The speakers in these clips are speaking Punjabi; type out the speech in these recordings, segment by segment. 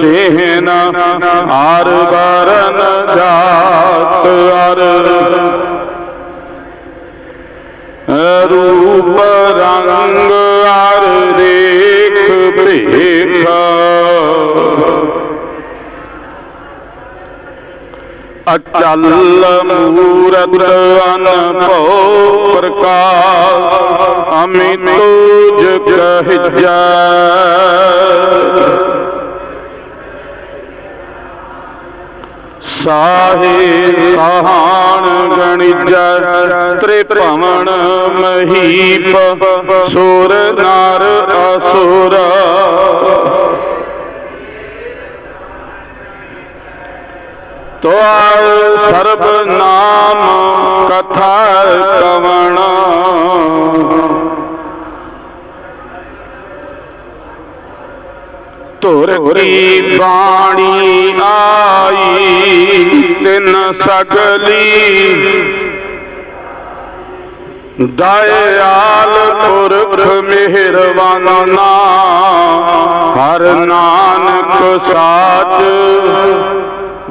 ਚੇਹਨ ਆਰ ਬਰਨ ਜਾਤ ਅਰ। ਰੂਪ ਰੰਗ ਆਰ ਰੇਖ ਭੇਖ। ਅਚਲ ਮੂਰਤ ਅਨਭਉ ਪ੍ਰਕਾਸ਼, ਅਮਿਤ ਜਗ ਹਿਜੈ ਸਾਹੇ ਸਹਾਣ ਗਣਿਜੈ ਤ੍ਰਿਭਵਨ ਮਹੀਪ ਸੁਰ ਨਰ ਅਸੁਰ। ਤੋਲ ਸਰਬ ਨਾਮ ਕਥਾ ਕਵਣ। ਧੁਰ ਕੀ ਬਾਣੀ ਆਈ ਤਿਨ ਸਗਲੀ। ਦਇਆਲ ਪੁਰਖ ਮਿਹਰਬਾਨਾ ਹਰ ਨਾਨਕ ਸਾਚ।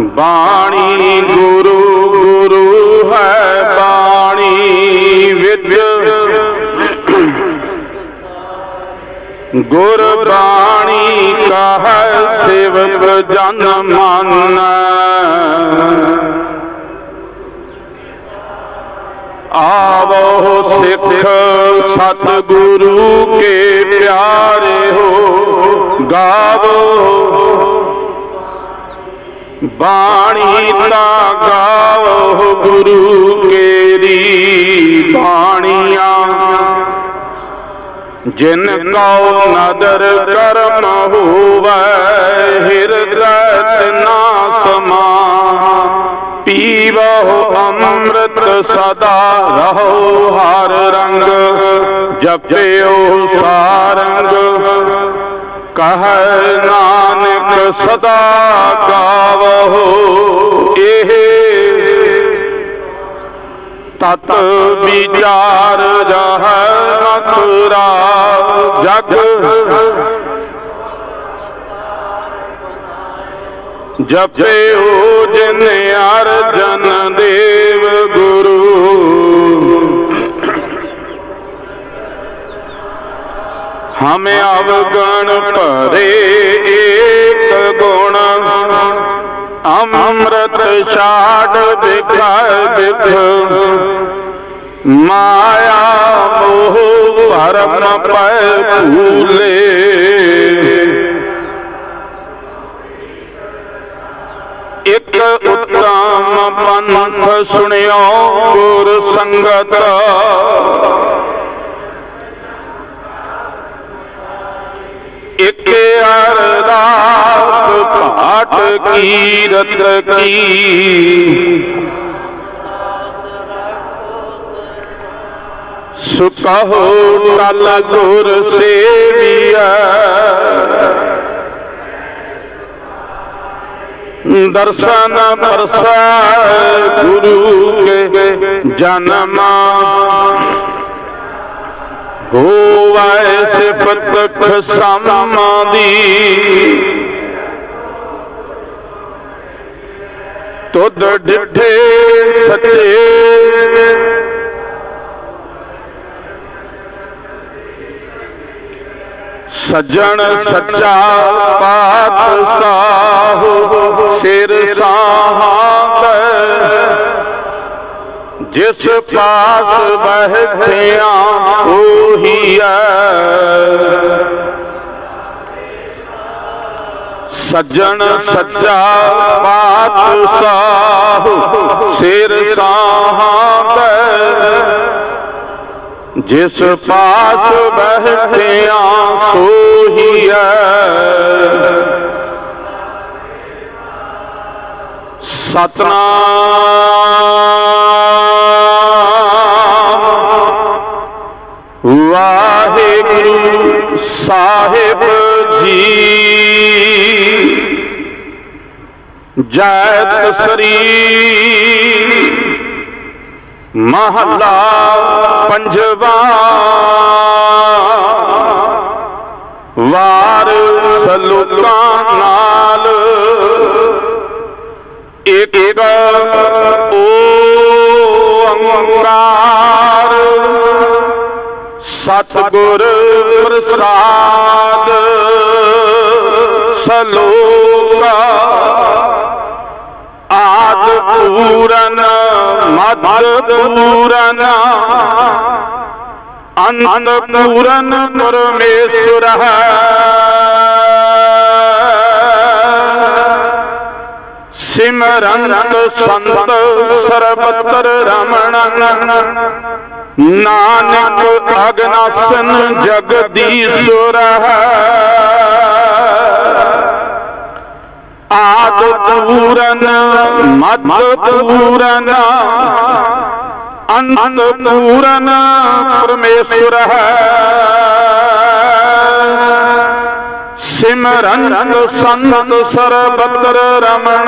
ਬਾਣੀ ਗੁਰੂ ਗੁਰੂ ਹੈ ਬਾਣੀ ਵਿਦ ਗੁਰ ਬਾਣੀ ਕਹੈ ਸੇਵਕ ਜਨ ਮਨ। ਆਵੋ ਸਿੱਖ ਸਤਿਗੁਰੂ ਕੇ ਪਿਆਰੇ ਹੋ, ਗਾਵੋ। ਬਾਣੀ ਤਾਂ ਗਾਵੋ ਗੁਰੂ ਕੇਰੀ ਬਾਣੀਆਂ। ਜਿਨ ਕਉ ਨਦਰ ਕਰਮ ਹੋਵੈ, ਹਿਰਦੈ ਤਿਨਾ ਸਮਾ ਪੀਵਹੁ ਅੰਮ੍ਰਿਤ ਸਦਾ ਰਹੋ ਹਰ ਰੰਗ, ਜਪਿਓ ਸਾਰੰਗ। ਕਹੈ ਨਾਨਕ ਸਦਾ ਗਾਵਹੁ, ਇਹ ਤਤ ਵਿਚਾਰ ਜਹ ਮਥੁਰਾ ਜਗ। ਜਪਿਓ ਜਿਨ ਅਰਜਨ ਦੇਵ ਗੁਰੂ। ਹਮ ਅਵਗਣ ਭਰੇ ਏਕ ਗੁਣ। ਅੰਮ੍ਰਿਤ ਛਾੜ ਵਿਖਾਇ ਵਿਖ ਮਾਇਆ ਮੋਹ ਭਰਮ ਪੈ ਭੂਲੇ ਇਕ ਉਤਮ ਪੰਥ ਸੁਣਿਓ ਗੁਰ ਸੰਗਤ ਅਰਦਾਸ ਪਾਠ ਕੀਰਤ ਕੀ। ਸੁਕਹੋ ਤਲ ਗੁਰ ਸੇਵੀਐ ਦਰਸ਼ਨ ਪਰਸੈ ਗੁਰੂ ਕੇ ਜਨਮਾ। ਹੋਵੈ ਸਿਫਤ ਖਸਮ ਦੀ। ਤੁਧ ਡਿਠੇ ਸੱਚੇ। ਸੱਜਣ ਸੱਚਾ ਪਾਤਸ਼ਾਹ ਸਿਰ ਸਾਹਾਂ ਜਿਸ ਪਾਸ ਬਹਿਠਿਆ ਹੋਈਐ ਸੱਜਣ ਸੱਚਾ ਪਾਤਸ਼ਾਹ ਸਿਰ ਸਾਹਾਂ ਜਿਸ ਪਾਸ ਬਹਿਠਿਆ ਸੋਹੀਐ। ਸਤਨਾਮ ਵਾਹਿਗੁਰੂ ਸਾਹਿਬ ਜੀ। ਜੈ ਤਸਰੀ ਮਹੱਲਾ ਪੰਜਵਾ। ਵਾਰ ਸਲੋਕਾਂ ਨਾਲ ਇੱਕ ਓੰਕਾਰ ਸਤਿਗੁਰ ਪ੍ਰਸਾਦ ਸਲੋਕਾ ਪੂਰਨ ਮਦ ਪੂਰਨ ਅੰਤ ਪੂਰਨ ਪਰਮੇਸ਼ਰ ਸਿਮਰੰਤ ਸੰਤ ਸਰਬਤਰ ਰਮਣ ਨਾਨਕ ਅਗਨਾਸਨ ਜਗਦੀਸ਼ਵਰ ਹੈ ਆਦ ਪੂਰਨ ਮਦ ਪੂਰਨ, ਅੰਤ ਪੂਰਨ ਪਰਮੇਸ਼ਰ ਹੈ। ਸਿਮਰਨ ਸੰਤ ਸਰਬਤਰ ਰਮਣ,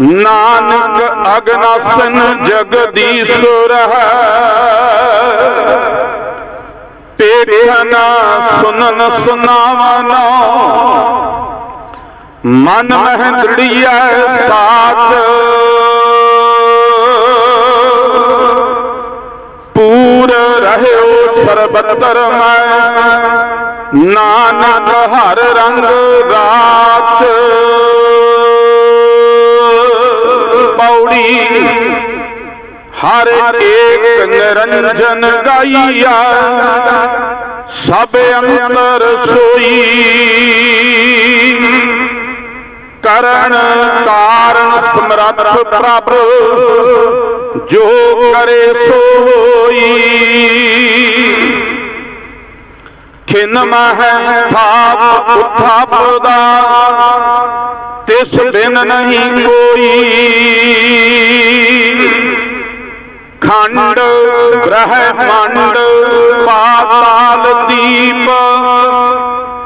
ਨਾਨਕ ਅਗਨਾਸਨ ਜਗਦੀਸ਼ਵਰ ਹੈ। ਪੇਖਨ ਸੁਨਨ ਸੁਨਾਵਨਾ ਮਨ ਮਹਿ ਦ੍ਰਿੜੀਐ ਸਾਚ ਪੂਰ ਰਹਿਓ ਸਰਬਤਰ ਮੈਂ ਨਾਨਕ ਹਰ ਰੰਗ ਰਾਚ ਪੌੜੀ ਹਰ ਏਕ ਨਿਰੰਜਨ ਗਾਈਆ ਸਭ ਅੰਤਰ ਸੋਈ। ਕਰਨ ਕਾਰਨ ਸਮਰੱਥ ਪ੍ਰਭ, ਜੋ ਕਰੇ ਸੋਈ ਖਿਨ ਮਹਿ ਥਾਪ ਉਥਾਪ ਦਾ ਤਿਸ ਬਿਨ ਨਹੀਂ ਕੋਈ। ਖੰਡ ਬ੍ਰਹਮੰਡ ਪਾਤਾਲ ਦੀਪ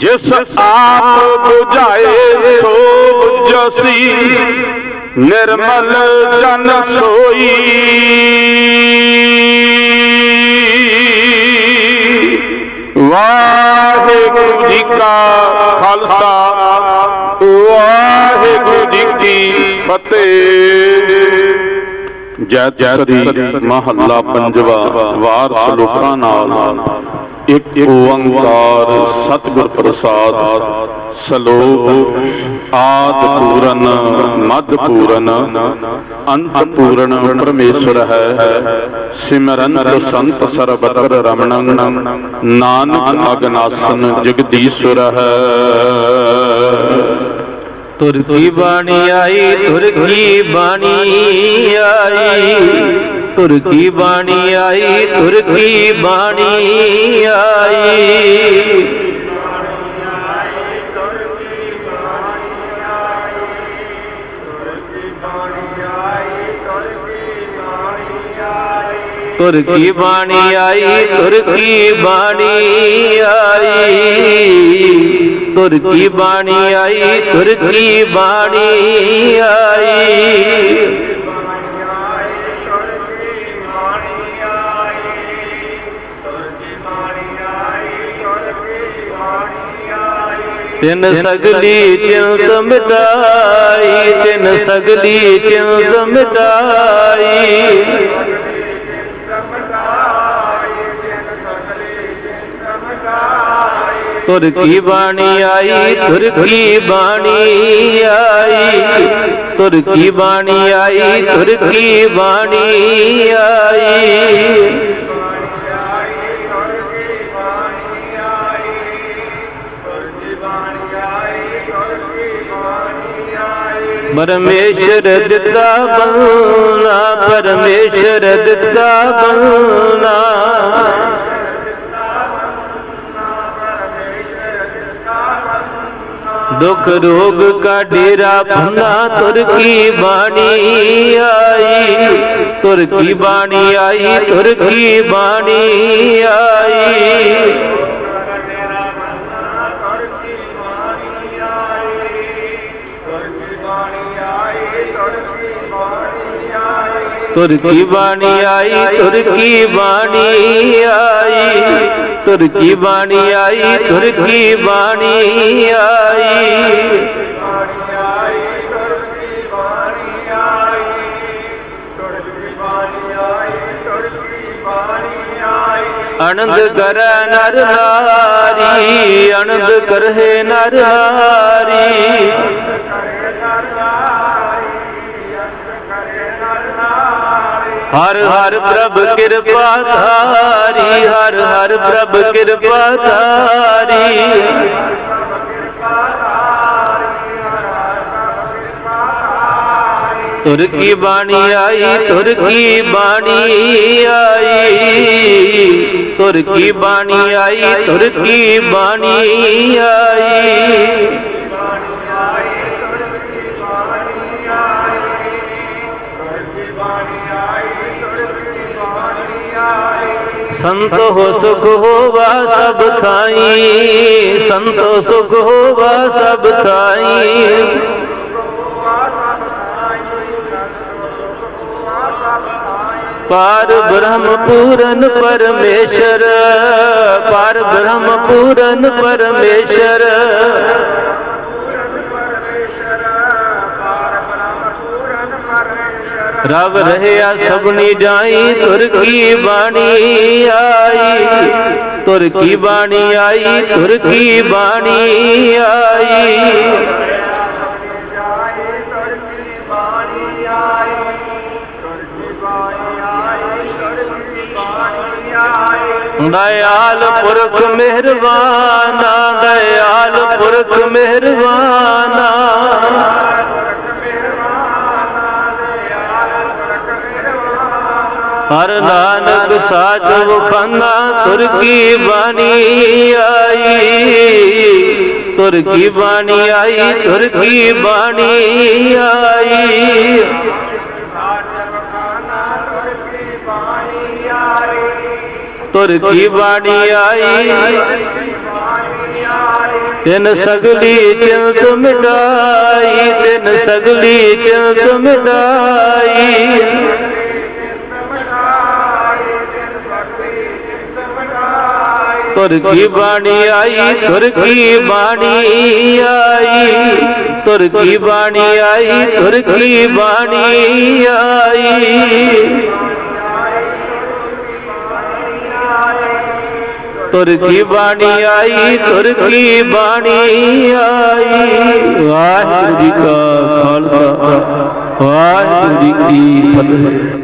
ਜਿਸ ਆਪ 부ਝਾਏ ਸੋ ਜਸੀ ਨਿਰਮਲ ਜਨ ਸੋਈ। ਵਾਹਿਗੁਰੂ ਜੀ ਕਾ ਖਾਲਸਾ, ਵਾਹਿਗੁਰੂ ਜੀ ਕੀ ਫਤਿਹ। ਜੈ ਸ੍ਰੀ ਮਹੱਲਾ ਪੰਜਵਾ ਵਾਰ ਸਲੋਕਾਂ ਨਾਲ। ਇੱਕ ਓੰਕਾਰ ਸਤਿਗੁਰ ਪ੍ਰਸਾਦ, ਸਲੋਕ ਆਦ ਪੂਰਨ ਮਦ ਪੂਰਨ, ਅੰਤ ਪੂਰਨ ਪਰਮੇਸ਼ਰ ਹੈ। ਸਿਮਰਨ ਸੰਤ ਸਰਬਤਰ ਰਮਣ, ਨਾਨਕ ਅਗਨਾਸਨ ਜਗਦੀਸ਼ਵਰ ਹੈ। ترکی بانی آئی ترکی بانی آئی ترکی بانی آئی ترکی بانی آئی ترکی بانی آئی ترکی بانی آئی ਤੁਰ ਕੀ ਬਾਣੀ ਆਈ? ਤੁਰ ਕੀ ਬਾਣੀ ਆਈ? ਤਿੰਨ ਕੀ ਬਾਣੀ ਆਈ ਤਿਨ ਸਗਲੀ ਚਿੰਤ ਮਿਟਾਈ ਤਿਨ ਸਗਲੀ ਚਿੰਤ ਮਿਟਾਈ ਤੁਰ ਕੀ ਬਾਣੀ ਆਈ ਤੁਰ ਕੀ ਬਾਣੀ ਆਈ ਤੁਰ ਕੀ ਬਾਣੀ ਆਈ ਤੁਰ ਕੀ ਬਾਣੀ ਆਈ। ਪਰਮੇਸ਼ਰ ਦਿੱਤਾ ਬਲਨਾ ਪਰਮੇਸ਼ਰ ਦਿੱਤਾ ਬਲਨਾ ਦੁਖ ਰੋਗ ਕਾ ਡੇਰਾ ਭੰਨਾ ਤੁਰ ਕੀ ਬਾਣੀ ਆਈ? ਤੁਰ ਕੀ ਬਾਣੀ ਆਈ, ਤੁਰ ਕੀ ਬਾਣੀ ਆਈ? ਤੁਰ ਕੀ ਬਾਣੀ ਆਈ, ਤੁਰ ਕੀ ਬਾਣੀ ਆਈ? ਤੁਰ ਕੀ ਬਾਣੀ ਆਈ ਤੁਰ ਕੀ ਬਾਣੀ ਆਈ ਅਨੰਦ ਕਰੈ ਨਰ ਨਾਰੀ ਅਨੰਦ ਕਰਹਿ ਨਰ ਨਾਰੀ ਹਰ ਹਰ ਪ੍ਰਭ ਕਿਰਪਾ ਧਾਰੀ, ਹਰ ਹਰ ਪ੍ਰਭ ਕਿਰਪਾ ਧਾਰੀ। ਤੁਰ ਕੀ ਬਾਣੀ ਆਈ, ਤੁਰ ਕੀ ਬਾਣੀ ਆਈ? ਤੁਰ ਕੀ ਬਾਣੀ ਆਈ, ਤੁਰ ਕੀ ਬਾਣੀ ਆਈ? ਸੰਤੋ ਸੁਖ ਹੋਵਾ ਸਭ ਥਾਈ, ਸੰਤੋ ਸੁਖ ਹੋਵਾ ਸਭ ਥਾਈ। ਪਾਰ ਬ੍ਰਹਮ ਪੂਰਨ ਪਰਮੇਸ਼ਰ, ਪਾਰ ਬ੍ਰਹਮ ਪੂਰਨ ਪਰਮੇਸ਼ਰ। ਰਵ ਰਹਿਆ ਸਭਨੀ ਜਾਈ ਤੁਰ ਕੀ ਬਾਣੀ ਆਈ? ਤੁਰ ਕੀ ਬਾਣੀ ਆਈ ਤੁਰ ਕੀ ਬਾਣੀ ਆਈ? ਦਇਆਲ ਪੁਰਖ ਮਿਹਰਬਾਨਾ, ਦਇਆਲ ਪੁਰਖ ਮਿਹਰਬਾਨਾ। ਹਰ ਨਾਨਕ ਸਾਚ ਵਖਾਨਾ ਤੁਰ ਕੀ ਬਾਣੀ ਆਈ? ਤੁਰ ਕੀ ਬਾਣੀ ਆਈ, ਤੁਰ ਕੀ ਬਾਣੀ ਆਈ? ਤੁਰ ਕੀ ਬਾਣੀ ਆਈ? ਤਿਨ ਸਗਲੀ ਚਿੰਤ ਮਿਟਾਈ, ਤਿਨ ਸਗਲੀ ਚਿੰਤ ਮਿਟਾਈ। ਤੁਰ ਕੀ ਬਾਣੀ ਆਈ ਤੁਰ ਕੀ ਬਾਣੀ ਆਈ ਤੁਰ ਕੀ ਬਾਣੀ ਆਈ ਤੁਰ ਕੀ ਬਾਣੀ ਆਈ ਤੁਰ ਕੀ ਬਾਣੀ ਆਈ ਤੁਰ ਕੀ ਬਾਣੀ ਆਈ ਵਾਹਿਗੁਰੂ ਜੀ ਕਾ ਖਾਲਸਾ ਵਾਹਿਗੁਰੂ ਜੀ ਕੀ ਫਤਿਹ